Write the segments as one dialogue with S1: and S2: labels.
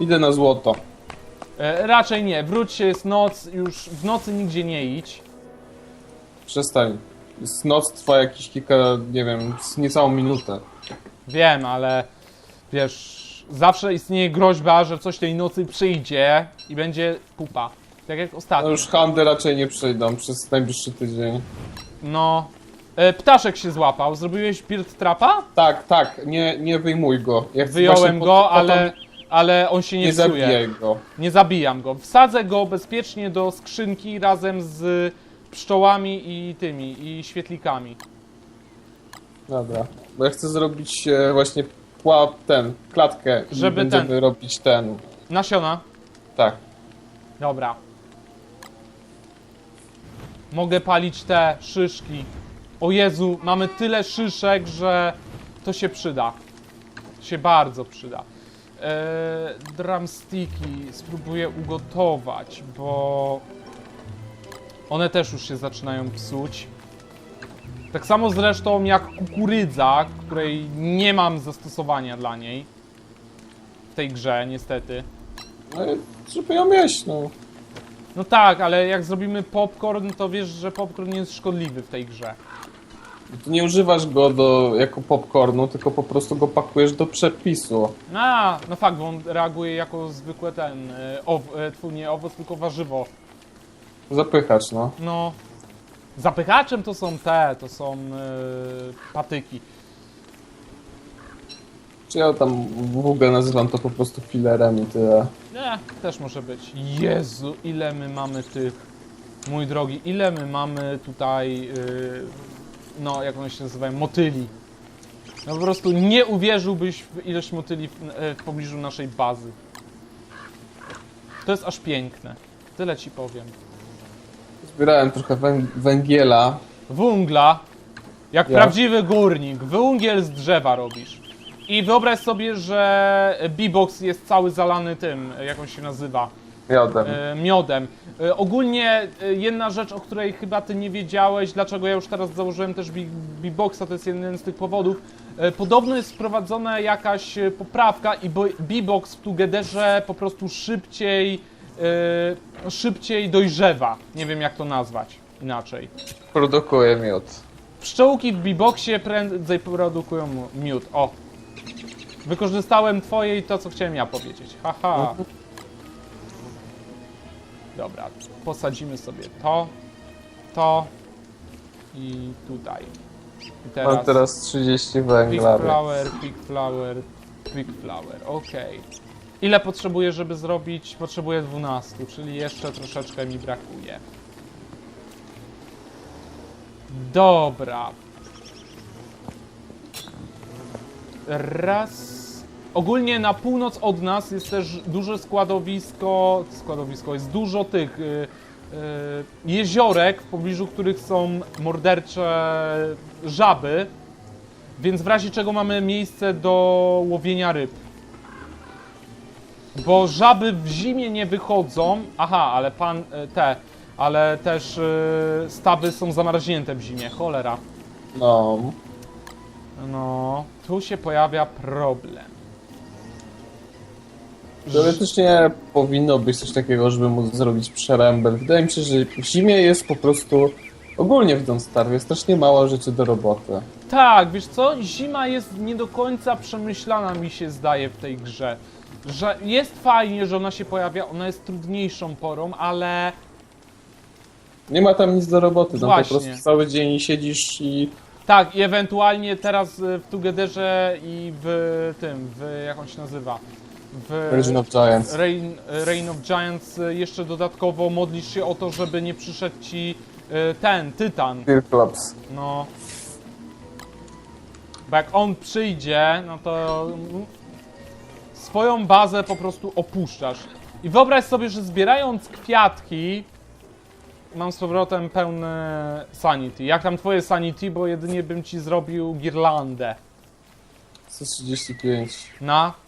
S1: Idę na złoto.
S2: E, raczej nie, wróć się, jest noc, już w nocy nigdzie nie idź.
S1: Przestań. Jest noc trwa jakieś kilka, nie wiem, niecałą minutę.
S2: Wiem, ale wiesz, zawsze istnieje groźba, że coś tej nocy przyjdzie i będzie pupa. Tak jak
S1: No
S2: ostatnio.
S1: już handel raczej nie przyjdą przez najbliższy tydzień.
S2: No. E, ptaszek się złapał. Zrobiłeś Beard Trapa?
S1: Tak, tak, nie, nie wyjmuj go. Ja chcę
S2: Wyjąłem
S1: właśnie po-
S2: go,
S1: po
S2: ale, ale on się nie,
S1: Nie
S2: psuje.
S1: go.
S2: Nie zabijam go. Wsadzę go bezpiecznie do skrzynki razem z pszczołami i tymi, i świetlikami.
S1: Dobra. Bo ja chcę zrobić e, właśnie pła, ten, klatkę. i
S2: Żeby
S1: będziemy
S2: ten-
S1: robić ten.
S2: Nasiona.
S1: Tak.
S2: Dobra. Mogę palić te szyszki. O Jezu, mamy tyle szyszek, że to się przyda. Się bardzo przyda. Eee, drumsticki spróbuję ugotować, bo one też już się zaczynają psuć. Tak samo zresztą jak kukurydza, której nie mam zastosowania dla niej w tej grze, niestety.
S1: No, i żeby ją jeść, no.
S2: No tak, ale jak zrobimy popcorn, to wiesz, że popcorn nie jest szkodliwy w tej grze.
S1: Tu nie używasz go do, jako popcornu, tylko po prostu go pakujesz do przepisu.
S2: A, no fakt, bo on reaguje jako zwykłe ten, e, ow, e, tfu, nie owoc, tylko warzywo.
S1: Zapychacz, no.
S2: No, zapychaczem to są te, to są e, patyki.
S1: Czy ja tam w ogóle nazywam to po prostu filerem i tyle.
S2: Nie, też może być. Jezu, ile my mamy tych, mój drogi, ile my mamy tutaj, no jak one się nazywają, motyli. No po prostu nie uwierzyłbyś w ilość motyli w, e, w pobliżu naszej bazy. To jest aż piękne. Tyle ci powiem.
S1: Zbierałem trochę węg węgiela.
S2: Wungla, jak
S1: Ja?
S2: prawdziwy górnik, węgiel z drzewa robisz. I wyobraź sobie, że B-box jest cały zalany tym, jak on się nazywa,
S1: Miodem.
S2: e, miodem. E, ogólnie e, jedna rzecz, o której chyba ty nie wiedziałeś, dlaczego ja już teraz założyłem też Beatboxa, to jest jeden z tych powodów. E, podobno jest wprowadzona jakaś e, poprawka i bo- Beatbox w Togetherze po prostu szybciej, e, szybciej dojrzewa. Nie wiem jak to nazwać inaczej.
S1: Produkuje miód.
S2: Pszczółki w Beatboxie prędzej produkują miód. O! Wykorzystałem twoje i to, co chciałem ja powiedzieć. Haha. Dobra, posadzimy sobie to, to i tutaj. I teraz,
S1: Mam teraz 30
S2: Pig
S1: węgla. więc-
S2: flower, pig flower, pig flower. Okej. Ile potrzebuję, żeby zrobić? Potrzebuję 12, czyli jeszcze troszeczkę mi brakuje. Dobra. Raz. Ogólnie na północ od nas jest też duże składowisko. Składowisko jest dużo tych y, y, jeziorek, w pobliżu których są mordercze żaby. Więc w razie czego mamy miejsce do łowienia ryb. Bo żaby w zimie nie wychodzą. Aha, ale pan e, te, ale też stawy są zamarznięte w zimie. Cholera.
S1: No.
S2: No, tu się pojawia problem.
S1: Teoretycznie powinno być coś takiego, żeby móc zrobić przerębel. Wydaje mi się, że w zimie jest po prostu ogólnie w Don't Starve jest strasznie mało rzeczy do roboty.
S2: Tak, wiesz co? Zima jest nie do końca przemyślana, mi się zdaje, w tej grze. Że jest fajnie, że ona się pojawia, ona jest trudniejszą porą, ale
S1: Nie ma tam nic do roboty, tam po
S2: Właśnie.
S1: prostu cały dzień siedzisz i
S2: tak, i ewentualnie teraz y, w Togetherze i w tym, w jak on się nazywa? W
S1: Origin of Giants.
S2: Reign, Reign of Giants y, jeszcze dodatkowo modlisz się o to, żeby nie przyszedł ci y, ten, Tytan.
S1: Firklops.
S2: No. Bo jak on przyjdzie, no to swoją bazę po prostu opuszczasz. I wyobraź sobie, że zbierając kwiatki mam z powrotem pełne sanity. Jak tam twoje sanity, bo jedynie bym ci zrobił girlandę.
S1: 135.
S2: Na?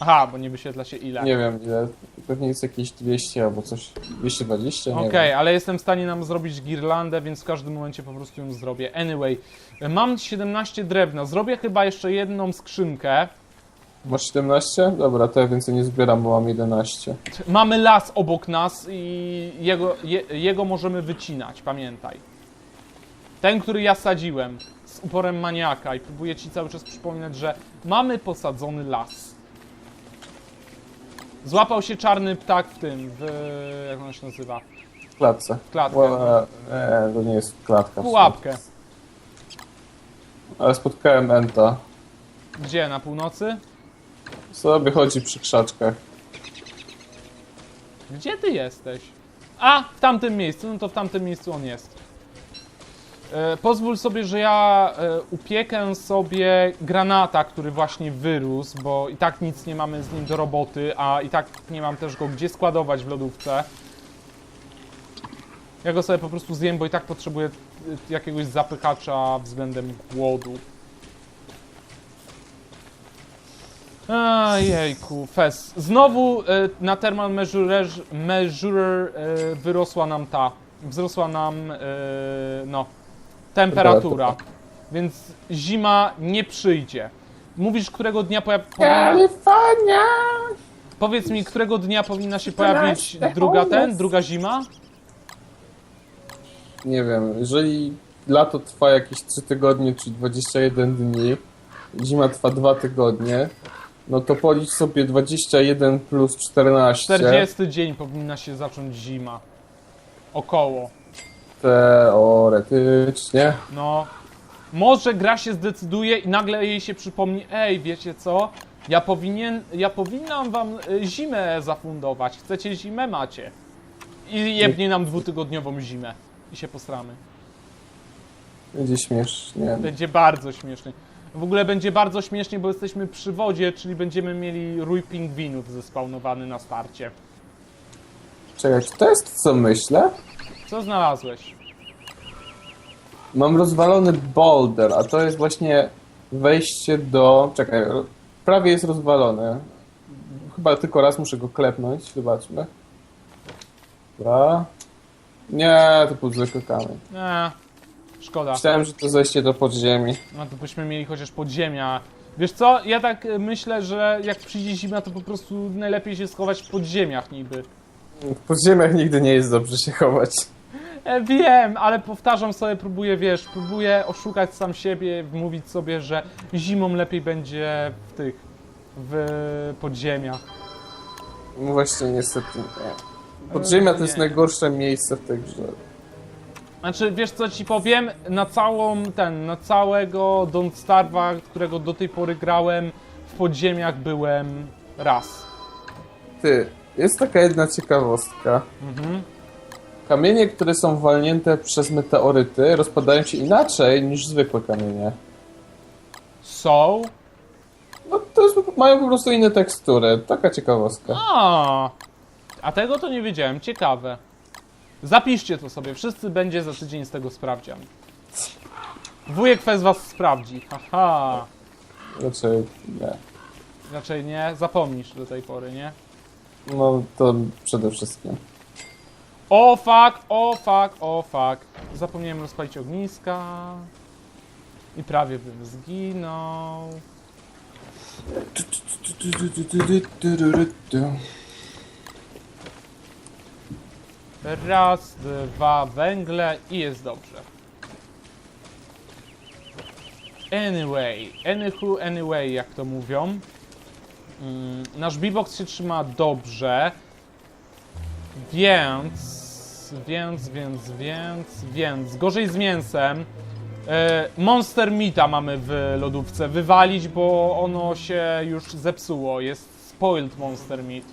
S2: Aha, bo nie wyświetla się ile.
S1: Nie wiem ile. Pewnie jest jakieś 200 albo coś. 220? Nie
S2: Okej,
S1: wiem.
S2: ale jestem w stanie nam zrobić girlandę, więc w każdym momencie po prostu ją zrobię. Anyway, mam 17 drewna. Zrobię chyba jeszcze jedną skrzynkę.
S1: Masz 17? Dobra, to ja więcej nie zbieram, bo mam 11.
S2: Mamy las obok nas i jego, je, jego możemy wycinać, pamiętaj. Ten, który ja sadziłem z uporem maniaka i próbuję ci cały czas przypominać, że mamy posadzony las. Złapał się czarny ptak w tym, w... jak on się nazywa?
S1: W klatce.
S2: Klatkę.
S1: Ła- E, to nie jest klatka. w
S2: Pułapkę.
S1: Ale spotkałem Enta.
S2: Gdzie? Na północy?
S1: Sobie chodzi przy krzaczkach.
S2: Gdzie ty jesteś? A, w tamtym miejscu, no to w tamtym miejscu on jest. E, pozwól sobie, że ja e, upiekę sobie granata, który właśnie wyrósł, bo i tak nic nie mamy z nim do roboty, a i tak nie mam też go gdzie składować w lodówce. Ja go sobie po prostu zjem, bo i tak potrzebuję e, jakiegoś zapychacza względem głodu. Ajejku, fes. Znowu e, na Thermal Measurer, wyrosła nam ta, wzrosła nam, no, temperatura. Więc zima nie przyjdzie. Mówisz, którego dnia poja- powinna,
S1: Kalifornia!
S2: Powiedz mi, którego dnia powinna się pojawić druga ten, druga zima?
S1: Nie wiem, jeżeli lato trwa jakieś 3 tygodnie, czyli 21 dni, zima trwa 2 tygodnie, no to policz sobie 21 plus 14.
S2: 40 dzień powinna się zacząć zima. Około.
S1: Teoretycznie.
S2: No, może gra się zdecyduje i nagle jej się przypomni, ej, wiecie co? Ja powinien, ja powinnam wam y, zimę zafundować. Chcecie zimę? Macie. I jebnie nam dwutygodniową zimę. I się posramy.
S1: Będzie śmiesznie.
S2: Będzie bardzo śmiesznie. W ogóle będzie bardzo śmiesznie, bo jesteśmy przy wodzie, czyli będziemy mieli rój pingwinów zespawnowany na starcie.
S1: Czekaj, czy to jest co myślę?
S2: Co znalazłeś?
S1: Mam rozwalony boulder, a to jest właśnie wejście do... Czekaj, prawie jest rozwalony. Chyba tylko raz muszę go klepnąć, zobaczmy. Dobra. Nie, to był zwykły kamień.
S2: Eee, szkoda.
S1: Myślałem, że to zejście do podziemi.
S2: No to byśmy mieli chociaż podziemia. Wiesz co, ja tak y, myślę, że jak przyjdzie zima, to po prostu najlepiej się schować w podziemiach niby.
S1: W podziemiach nigdy nie jest dobrze się chować.
S2: E, wiem, ale powtarzam sobie, próbuję, wiesz, próbuję oszukać sam siebie, wmówić sobie, że zimą lepiej będzie w tych, w podziemiach.
S1: No właśnie, niestety nie. Podziemia to jest
S2: Nie.
S1: najgorsze miejsce w tej grze.
S2: Znaczy, wiesz co ci powiem? Na całą, ten, na całego Don't Starve'a, którego do tej pory grałem, w podziemiach byłem raz.
S1: Ty, jest taka jedna ciekawostka.
S2: Mhm.
S1: Kamienie, które są walnięte przez meteoryty, rozpadają się inaczej niż zwykłe kamienie.
S2: So?
S1: No to jest, mają po prostu inne tekstury. Taka ciekawostka.
S2: A, a tego to nie wiedziałem, ciekawe. Zapiszcie to sobie, wszyscy będzie za tydzień z tego sprawdzian. Wujek Fez was sprawdzi, haha.
S1: Znaczy, nie.
S2: Raczej nie, zapomnisz do tej pory, nie?
S1: No to przede wszystkim.
S2: O fuck, o fuck, o fuck. Zapomniałem rozpalić ogniska. I prawie bym zginął. Raz, dwa węgle i jest dobrze. Anyway, anywho, anyway, jak to mówią. Mm, nasz beatbox się trzyma dobrze. Więc, więc, więc, więc, więc, gorzej z mięsem. E, Monster Meata mamy w lodówce. Wywalić, bo ono się już zepsuło. Jest spoiled Monster Meat.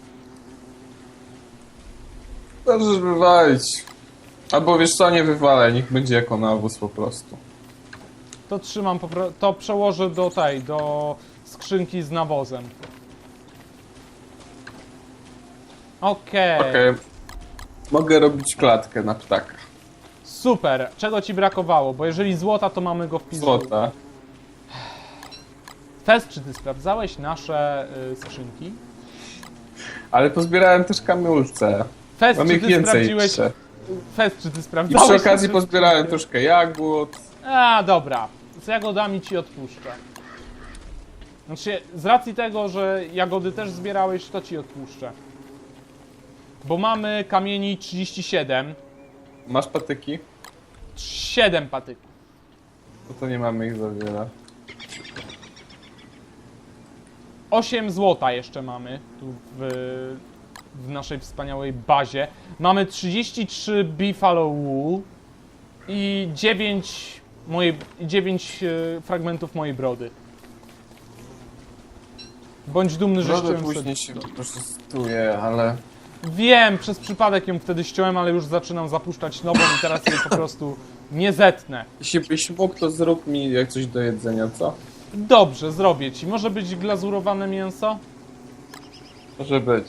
S1: Możesz wywalić. Albo wiesz co, nie wywalaj, niech będzie jako nawóz po prostu.
S2: To trzymam, to przełożę do tej, do skrzynki z nawozem. Okej,
S1: Okej. Mogę robić klatkę na ptaka.
S2: super. Czego ci brakowało? Bo jeżeli złota, to mamy go w pizzu.
S1: Złota.
S2: Test, czy ty sprawdzałeś nasze y, skrzynki?
S1: Ale pozbierałem też kamulce.
S2: Fest,
S1: Mam
S2: czy
S1: ich
S2: ty
S1: więcej
S2: sprawdziłeś...
S1: jeszcze.
S2: Fest, czy ty
S1: I
S2: sprawdzałeś...
S1: przy okazji pozbierałem troszkę jagód.
S2: A, dobra. Z jagodami ci odpuszczę. Znaczy, z racji tego, że jagody też zbierałeś, to ci odpuszczę. Bo mamy kamieni 37,
S1: Masz patyki?
S2: 7 patyków.
S1: No to nie mamy ich za wiele.
S2: 8 złota jeszcze mamy tu w, w naszej wspaniałej bazie. Mamy 33 Buffalo Wool i 9, mojej, 9 e, fragmentów mojej brody. Bądź dumny, że
S1: Brodę
S2: ściąłem
S1: później
S2: sobie-
S1: się wykorzystuje, ale...
S2: Wiem, przez przypadek ją wtedy ściąłem, ale już zaczynam zapuszczać nową i teraz jej po prostu nie zetnę.
S1: Jeśli byś mógł, to zrób mi jak coś do jedzenia, co?
S2: Dobrze, zrobię ci. Może być glazurowane mięso?
S1: Może być.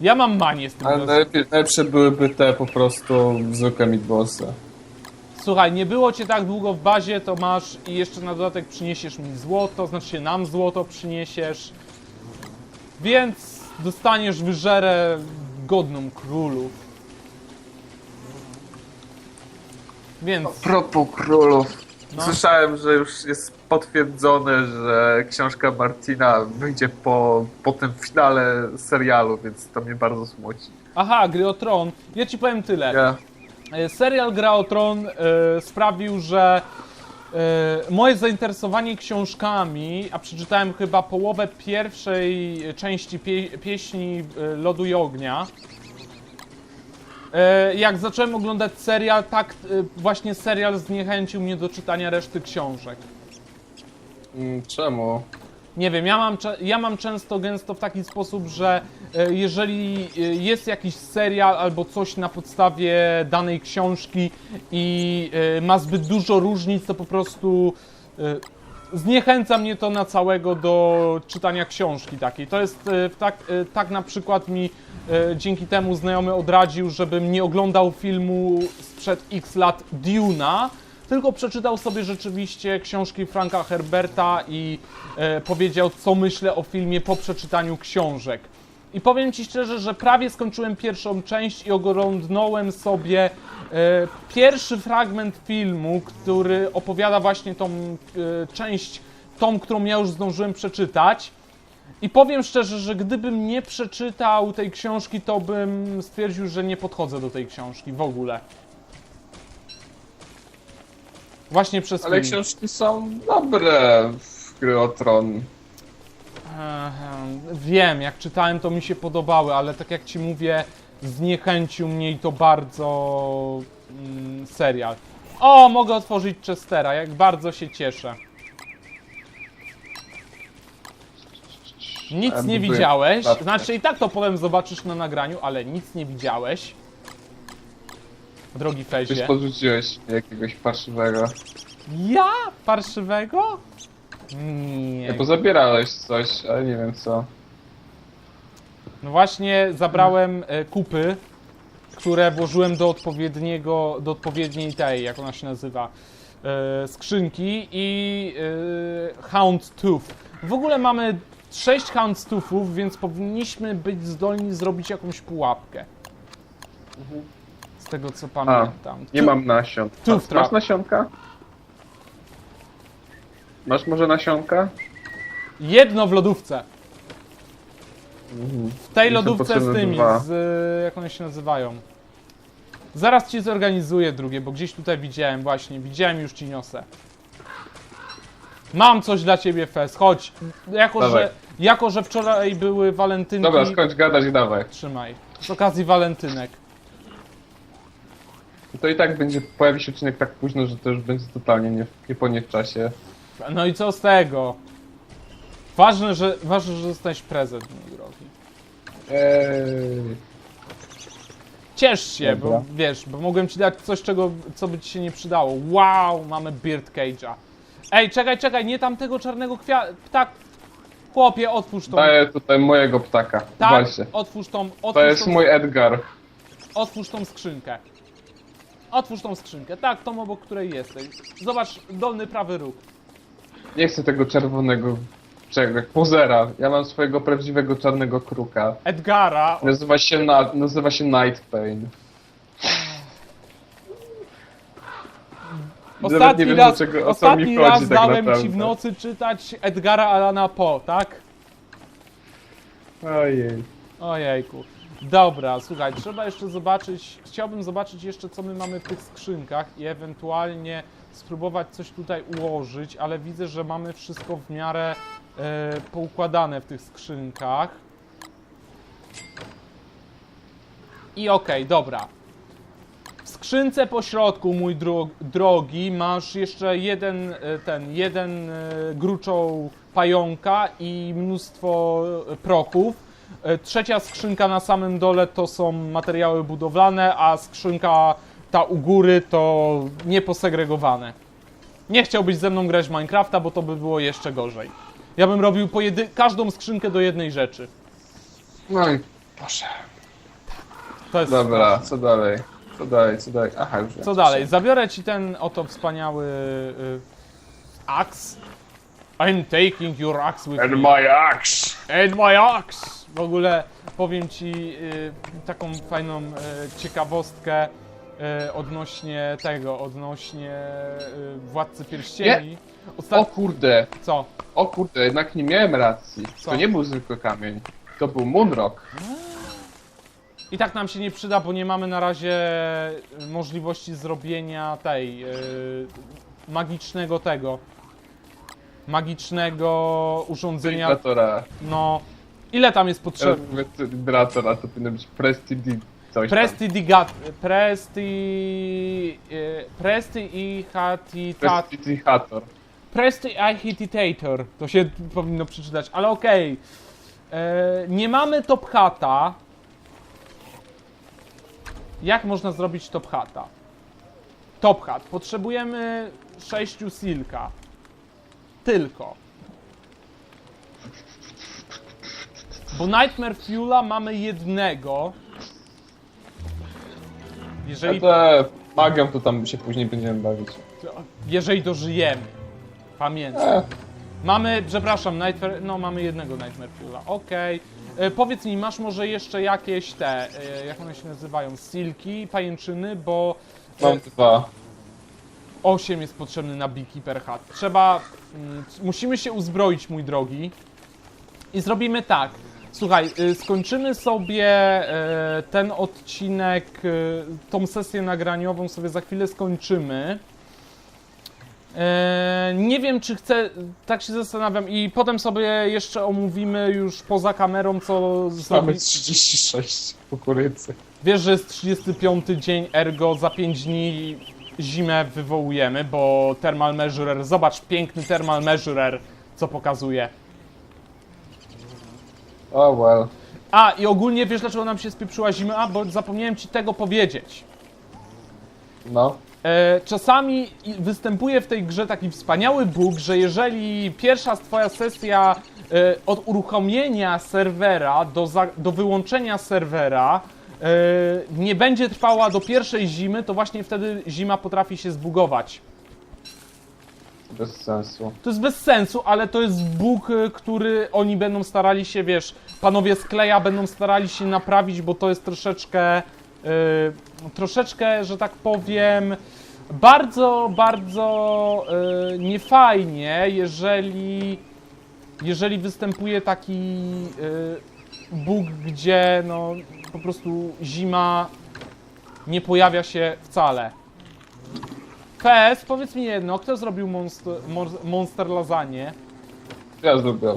S2: Ja mam manię z tym
S1: Ale
S2: glaz-
S1: najlepiej, najlepsze byłyby te po prostu zwykłe meatballsy.
S2: Słuchaj, nie było cię tak długo w bazie, to masz i jeszcze na dodatek przyniesiesz mi złoto, znaczy się nam złoto przyniesiesz. Więc dostaniesz wyżerę godną królów. Więc
S1: propos królów.
S2: No.
S1: Słyszałem, że już jest potwierdzone, że książka Martina wyjdzie po, po tym finale serialu, więc to mnie bardzo smuci.
S2: Aha, gry o tron. Ja ci powiem tyle. E, Serial Gra o Tron e, sprawił, że moje zainteresowanie książkami, a przeczytałem chyba połowę pierwszej części pie, pieśni e, Lodu i Ognia. E, jak zacząłem oglądać serial, tak e, właśnie serial zniechęcił mnie do czytania reszty książek.
S1: Mm, Czemu?
S2: Nie wiem, ja mam, ja mam często, gęsto w taki sposób, że e, jeżeli e, jest jakiś serial albo coś na podstawie danej książki i e, ma zbyt dużo różnic, to po prostu zniechęca mnie to na całego do czytania książki takiej. To jest tak, tak na przykład mi dzięki temu znajomy odradził, żebym nie oglądał filmu sprzed x lat Dune'a, tylko przeczytał sobie rzeczywiście książki Franka Herberta i e, powiedział, co myślę o filmie po przeczytaniu książek. I powiem Ci szczerze, że prawie skończyłem pierwszą część i oglądnąłem sobie e, pierwszy fragment filmu, który opowiada właśnie tą e, część, tą, którą ja już zdążyłem przeczytać. I powiem szczerze, że gdybym nie przeczytał tej książki, to bym stwierdził, że nie podchodzę do tej książki w ogóle. Właśnie przez
S1: Ale
S2: film.
S1: książki są dobre w gry o tron.
S2: Ehem, Wiem, jak czytałem, to mi się podobały, ale tak jak ci mówię, zniechęcił mnie i to bardzo mm, serial. O, mogę otworzyć Chestera, jak bardzo się cieszę. Nic nie widziałeś,
S1: klatkę.
S2: znaczy i tak to potem zobaczysz na nagraniu, ale nic nie widziałeś. Drogi
S1: Coś
S2: Fezie.
S1: podrzuciłeś jakiegoś parszywego.
S2: Ja? Parszywego? Nie.
S1: Nie, bo zabierałeś coś, ale nie wiem co.
S2: No właśnie zabrałem e, kupy, które włożyłem do odpowiedniego, do odpowiedniej tej, jak ona się nazywa, e, skrzynki i e, Hound Tooth. W ogóle mamy 6 Hound Toothów, więc powinniśmy być zdolni zrobić jakąś pułapkę. Z tego co pamiętam.
S1: Nie
S2: Tu-
S1: mam nasion.
S2: Tu
S1: Masz-
S2: wtraf.
S1: Masz nasionka? Masz może nasionka?
S2: Jedno w lodówce.
S1: Mhm.
S2: W tej
S1: są
S2: lodówce z tymi,
S1: dwa.
S2: z jak one się nazywają. Zaraz ci zorganizuję drugie, bo gdzieś tutaj widziałem właśnie, widziałem już ci niosę. Mam coś dla ciebie, Fes, chodź. Jako,
S1: Dawaj.
S2: że, jako, że wczoraj były walentynki,
S1: Dobra, skończ gadać, dawaj.
S2: trzymaj. Z okazji walentynek.
S1: To i tak będzie, pojawi się odcinek tak późno, że to już będzie totalnie nie, nie po nie w czasie.
S2: No i co z tego? Ważne, że, ważne, że dostałeś prezent, mój drogi.
S1: Eee.
S2: Ciesz się,
S1: Dobra.
S2: bo wiesz, bo mogłem ci dać coś, czego, co by ci się nie przydało. Wow, mamy Beard Cage'a. Ej, czekaj, czekaj, nie tamtego czarnego kwia... Ptak... Chłopie, otwórz tą...
S1: Daję tutaj mojego ptaka.
S2: Tak,
S1: Walcie.
S2: otwórz tą...
S1: To
S2: Otwórz
S1: jest
S2: tą,
S1: mój Edgar.
S2: otwórz tą skrzynkę. Otwórz tą skrzynkę, tak, tą obok której jesteś. Zobacz, dolny prawy róg.
S1: Nie chcę tego czerwonego czego, jak pozera. Ja mam swojego prawdziwego czarnego kruka.
S2: Edgara.
S1: Nazywa się, na, nazywa się Night Pain. Nawet
S2: ostatni
S1: wiem,
S2: raz,
S1: o co mi
S2: ostatni
S1: chodzi
S2: raz
S1: tak
S2: dałem
S1: naprawdę.
S2: ci w nocy czytać Edgara Alana Poe, tak?
S1: Ojej.
S2: Ojejku. Dobra, słuchaj, trzeba jeszcze zobaczyć, chciałbym zobaczyć jeszcze co my mamy w tych skrzynkach i ewentualnie spróbować coś tutaj ułożyć, ale widzę, że mamy wszystko w miarę e, poukładane w tych skrzynkach. I okej, dobra. W skrzynce po środku, mój dro drogi, masz jeszcze jeden, e, ten, jeden e, gruczoł pająka i mnóstwo e, prochów. E, Trzecia skrzynka na samym dole to są materiały budowlane, a skrzynka ta u góry to nieposegregowane. Nie chciałbyś ze mną grać w Minecrafta, bo to by było jeszcze gorzej. Ja bym robił pojedy- każdą skrzynkę do jednej rzeczy.
S1: No i proszę.
S2: To jest
S1: Dobra, co dalej? Co dalej, co dalej? Aha, już wiem.
S2: Co dalej? Zabiorę ci ten oto wspaniały y, aks. I'm taking your axe with
S1: And
S2: me.
S1: my axe!
S2: And my axe! W ogóle powiem ci y, taką fajną y, ciekawostkę y, odnośnie tego, odnośnie Władcy Pierścieni.
S1: O kurde,
S2: Co?
S1: o kurde, jednak nie miałem racji.
S2: Co?
S1: To nie był zwykły kamień. To był Moonrock.
S2: I tak nam się nie przyda, bo nie mamy na razie możliwości zrobienia tej y, magicznego tego. Magicznego urządzenia. No. Ile tam jest potrzebne?
S1: Vibratora to powinno być Prestidi coś.
S2: Prestidigat. Presti. Presti i hatita.
S1: Prestidigitator.
S2: Presti i hititator. To się powinno przeczytać, ale okej. E, Nie mamy top hata. Jak można zrobić top hata? Top hat. Potrzebujemy 6 silka. Tylko. Bo Nightmare Fuela mamy jednego. Jeżeli
S1: A te magią to tam się później będziemy bawić.
S2: jeżeli dożyjemy. Pamiętaj.
S1: E,
S2: Mamy, przepraszam, Nightmare, no mamy jednego Nightmare Fuela, okej. E, Powiedz mi, masz może jeszcze jakieś te, e, jak one się nazywają, silki, pajęczyny, bo
S1: mam dwa.
S2: 8 jest potrzebny na Beekeeper Hat. Trzeba, mm, musimy się uzbroić, mój drogi. I zrobimy tak. Słuchaj, y, skończymy sobie e, ten odcinek, e, tą sesję nagraniową sobie za chwilę skończymy. Nie wiem, czy chcę, tak się zastanawiam i potem sobie jeszcze omówimy już poza kamerą, co
S1: Mamy
S2: zrobić.
S1: 36 kukurydzy.
S2: Wiesz, że jest 35 dzień, ergo za 5 dni zimę wywołujemy, bo Thermal Measurer, zobacz, piękny Thermal Measurer, co pokazuje.
S1: Oh well.
S2: A, i ogólnie wiesz, dlaczego nam się spieprzyła zima? Bo zapomniałem ci tego powiedzieć.
S1: No.
S2: E, czasami występuje w tej grze taki wspaniały bóg, że jeżeli pierwsza twoja sesja e, od uruchomienia serwera do, za, do wyłączenia serwera e, nie będzie trwała do pierwszej zimy, to właśnie wtedy zima potrafi się zbugować.
S1: Bez sensu.
S2: To jest bez sensu, ale to jest bóg, y, który oni będą starali się, wiesz, panowie z kleja będą starali się naprawić, bo to jest troszeczkę, y, troszeczkę, że tak powiem, bardzo, bardzo y, niefajnie, jeżeli, jeżeli występuje taki y, bóg, gdzie no po prostu zima nie pojawia się wcale. PS, powiedz mi jedno, kto zrobił monster, mon- monster lasagne?
S1: Ja zrobię.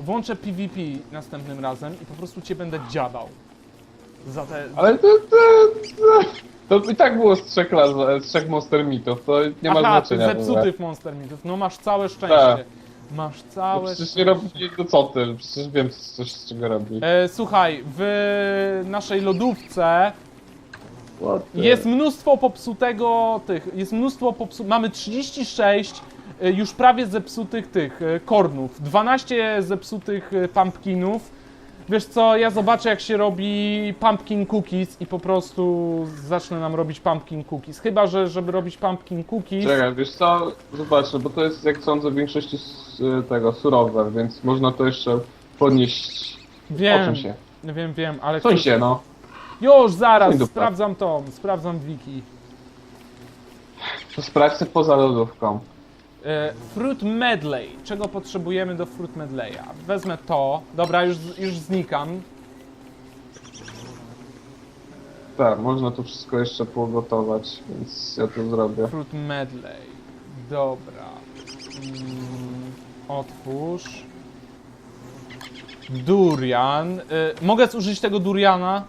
S2: Włączę PvP następnym razem i po prostu cię będę dziabał. Za te...
S1: Ale to, to, to, to i tak było z trzech, las, z trzech monster mitów, to nie ma
S2: Aha,
S1: znaczenia. ogóle.
S2: zepsutych monster mitów. No masz całe szczęście.
S1: Tak.
S2: Masz
S1: No
S2: całe
S1: Przecież nie robi to co ty, przecież wiem coś z czego robi.
S2: E, słuchaj, w naszej lodówce jest mnóstwo popsutego tych, jest mnóstwo popsu... Mamy 36 e, już prawie zepsutych tych e, kornów, 12 zepsutych e, pumpkinów. Wiesz co, ja zobaczę jak się robi pumpkin cookies i po prostu zacznę nam robić pumpkin cookies. Chyba, że żeby robić pumpkin cookies...
S1: Czekaj, wiesz co, zobaczę, bo to jest jak sądzę w większości tego surowe, więc można to jeszcze podnieść.
S2: Wiem,
S1: się.
S2: wiem, wiem, ale...
S1: Suń się, no.
S2: Już, zaraz, sprawdzam to, sprawdzam wiki.
S1: To sprawdźmy poza lodówką.
S2: E, fruit medley. Czego potrzebujemy do fruit medleya? Wezmę to. Dobra, już, już znikam.
S1: Tak, można to wszystko jeszcze pogotować, więc ja to zrobię.
S2: Fruit medley. Dobra. Mm, otwórz. Durian. Y, mogę zużyć tego duriana?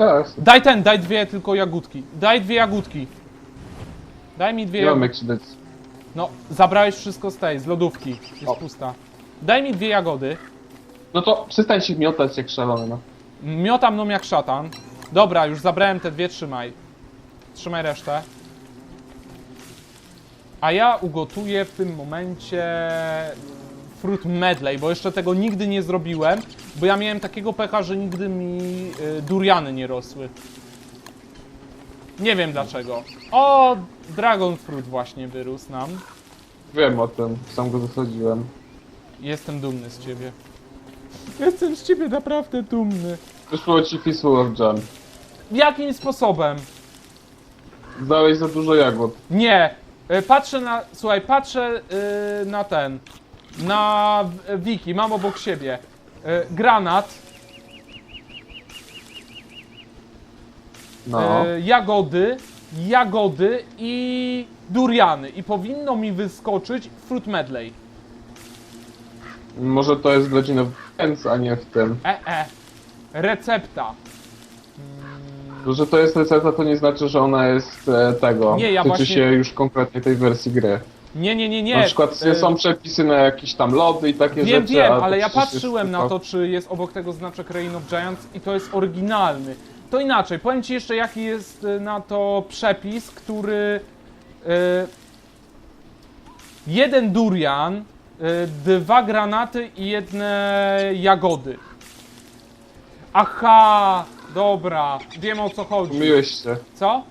S1: Tak,
S2: Daj ten, daj dwie tylko jagódki. Daj dwie jagódki. Daj mi dwie jagódki. No, zabrałeś wszystko z tej, z lodówki. Jest
S1: O.
S2: pusta. Daj mi dwie jagody.
S1: No to przestań się miotać jak szalony, no.
S2: Miotam mną jak szatan. Dobra, już zabrałem te dwie, trzymaj. Trzymaj resztę. A ja ugotuję w tym momencie fruit medley, bo jeszcze tego nigdy nie zrobiłem, bo ja miałem takiego pecha, że nigdy mi y, duriany nie rosły. Nie wiem dlaczego. O, dragon fruit właśnie wyrósł nam.
S1: Wiem o tym, sam go zasadziłem.
S2: Jestem dumny z ciebie. Jestem z ciebie naprawdę dumny.
S1: Wyszło ci Fistful of Jam.
S2: Jakim sposobem?
S1: Dałeś za dużo jagód.
S2: Nie. Y, Patrzę na. Słuchaj, patrzę y, na ten. Na wiki, mam obok siebie. Y, granat,
S1: No.
S2: y, jagody, jagody i duriany. I powinno mi wyskoczyć fruit medley.
S1: Może to jest godzina w Friends, a nie w tym.
S2: E, e. Recepta.
S1: To, że to jest recepta, to nie znaczy, że ona jest e, tego.
S2: Nie, ja
S1: Tyczy
S2: właśnie-
S1: się już konkretnie tej wersji gry.
S2: Nie, nie, nie, nie.
S1: Na przykład
S2: Y,
S1: są przepisy na jakieś tam lody i takie
S2: Wiem,
S1: rzeczy.
S2: wiem,
S1: to
S2: ale ja
S1: jest
S2: patrzyłem na to, czy jest obok tego znaczek Reign of Giants i to jest oryginalny. To inaczej, powiem Ci jeszcze jaki jest y, na to przepis, który... Y, jeden durian, y, dwa granaty i jedne jagody. Aha, dobra, wiem o co chodzi.
S1: Myłeś się.
S2: Co?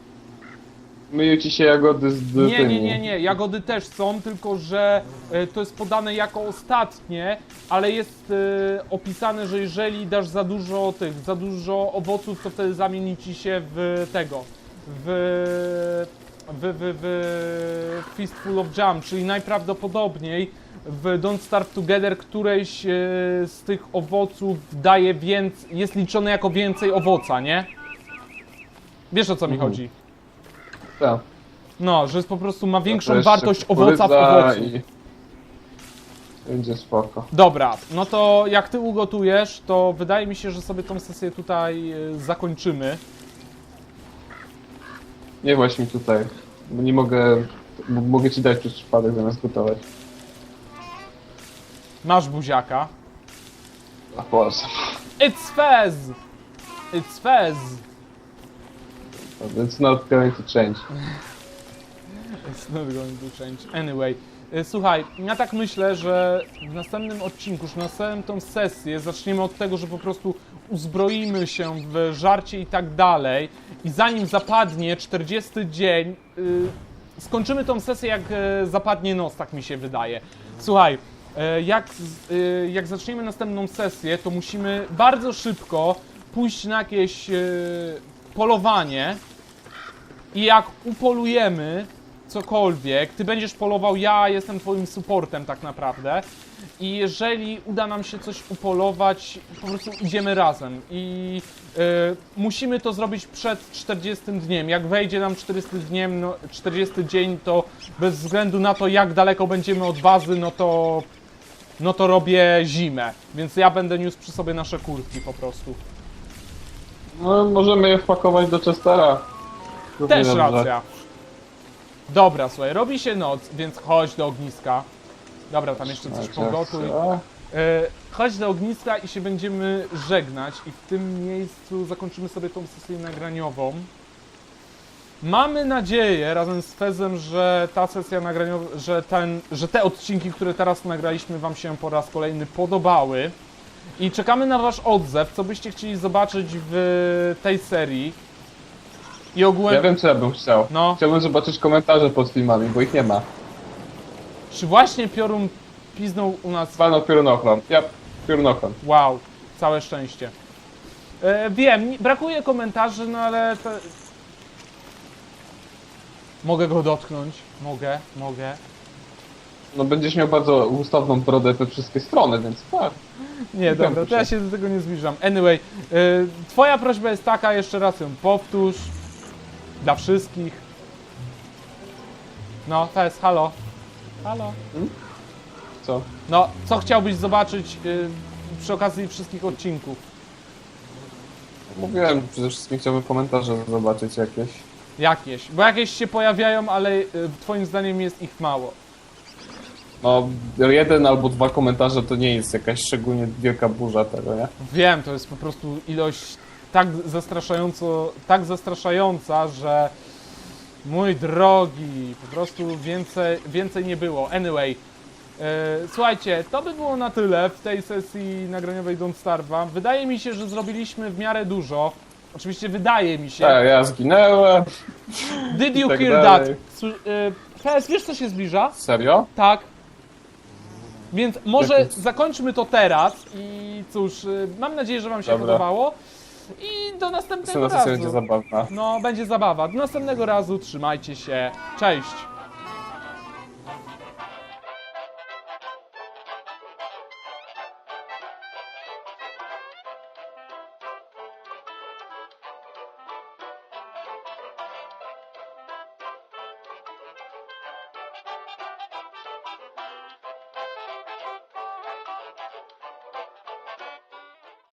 S1: Myją ci się jagody z
S2: Nie, nie, nie, nie. Jagody też są, tylko że e, to jest podane jako ostatnie, ale jest e, opisane, że jeżeli dasz za dużo tych, za dużo owoców, to wtedy zamieni ci się w tego, w w, w, w Fistful of Jam, czyli najprawdopodobniej w Don't Starve Together któreś e, z tych owoców daje więcej, jest liczone jako więcej owoca, nie? Wiesz o co mi
S1: Mhm.
S2: chodzi?
S1: Tak.
S2: No, że jest po prostu ma większą wartość owoca w
S1: kukurydza
S2: owocu.
S1: I... Będzie spoko.
S2: Dobra, no to jak ty ugotujesz, to wydaje mi się, że sobie tą sesję tutaj e, zakończymy.
S1: Nie właśnie tutaj. Bo nie mogę. m- Mogę ci dać przez przypadek zamiast gotować.
S2: Masz buziaka.
S1: A Boże.
S2: It's Fez! It's Fez!
S1: It's not going to change.
S2: It's not going to change. Anyway, e, słuchaj, ja tak myślę, że w następnym odcinku, już na następną sesję zaczniemy od tego, że po prostu uzbroimy się w żarcie i tak dalej i zanim zapadnie 40 dzień, y, skończymy tą sesję jak e, zapadnie noc, tak mi się wydaje. Słuchaj, e, jak, z- y, jak zaczniemy następną sesję, to musimy bardzo szybko pójść na jakieś e, polowanie, i jak upolujemy cokolwiek, ty będziesz polował, ja jestem twoim supportem tak naprawdę. I jeżeli uda nam się coś upolować, po prostu idziemy razem. I y, musimy to zrobić przed 40 dniem. Jak wejdzie nam 40 dniem, no, 40 dzień, to bez względu na to, jak daleko będziemy od bazy, no to, no to robię zimę. Więc ja będę niósł przy sobie nasze kurtki po prostu.
S1: No, możemy je wpakować do Chestera. Równie
S2: Też
S1: dobrze.
S2: racja. Dobra, słuchaj, robi się noc, więc chodź do ogniska. Dobra, tam jeszcze coś
S1: Chester.
S2: pogotuj. E, chodź do ogniska i się będziemy żegnać i w tym miejscu zakończymy sobie tą sesję nagraniową. Mamy nadzieję razem z Fezem, że ta sesja nagraniowa, że, ten, że te odcinki, które teraz nagraliśmy Wam się po raz kolejny podobały. I czekamy na Wasz odzew, co byście chcieli zobaczyć w tej serii. I ogółem...
S1: Ja wiem co ja bym chciał.
S2: No.
S1: Chciałbym zobaczyć komentarze pod filmami, bo ich nie ma.
S2: Czy właśnie piorun piznął u nas?
S1: Walną piorunochron. Ja, piorunochron.
S2: Wow, całe szczęście. E, wiem, nie- brakuje komentarzy, no ale to... Mogę go dotknąć. Mogę, mogę.
S1: No będziesz miał bardzo gustowną brodę we wszystkie strony, więc tak.
S2: Nie, dobra, to ja się do tego nie zbliżam. Anyway, y, twoja prośba jest taka, jeszcze raz ją powtórz. Dla wszystkich. No, to jest halo. Halo.
S1: Co?
S2: No, co chciałbyś zobaczyć y, przy okazji wszystkich odcinków?
S1: Mówiłem, przede wszystkim chciałbym komentarze zobaczyć jakieś.
S2: Jakieś. Bo jakieś się pojawiają, ale y, twoim zdaniem jest ich mało.
S1: No, jeden albo dwa komentarze to nie jest jakaś szczególnie wielka burza tego, nie?
S2: Wiem, to jest po prostu ilość tak zastraszająco, tak zastraszająca, że mój drogi, po prostu więcej, więcej nie było. Anyway, e, słuchajcie, to by było na tyle w tej sesji nagraniowej Don't Starve. Wydaje mi się, że zrobiliśmy w miarę dużo. Oczywiście wydaje mi się.
S1: Tak, ja zginęłem.
S2: Did you
S1: tak
S2: hear
S1: dalej.
S2: that? Su- e, PS, wiesz co się zbliża?
S1: Serio?
S2: Tak. Więc może
S1: Jak-
S2: zakończmy to teraz i cóż, y, mam nadzieję, że Wam się
S1: Dobra.
S2: podobało. I do następnego razu.
S1: będzie zabawna.
S2: No, będzie zabawa. Do następnego razu trzymajcie się. Cześć.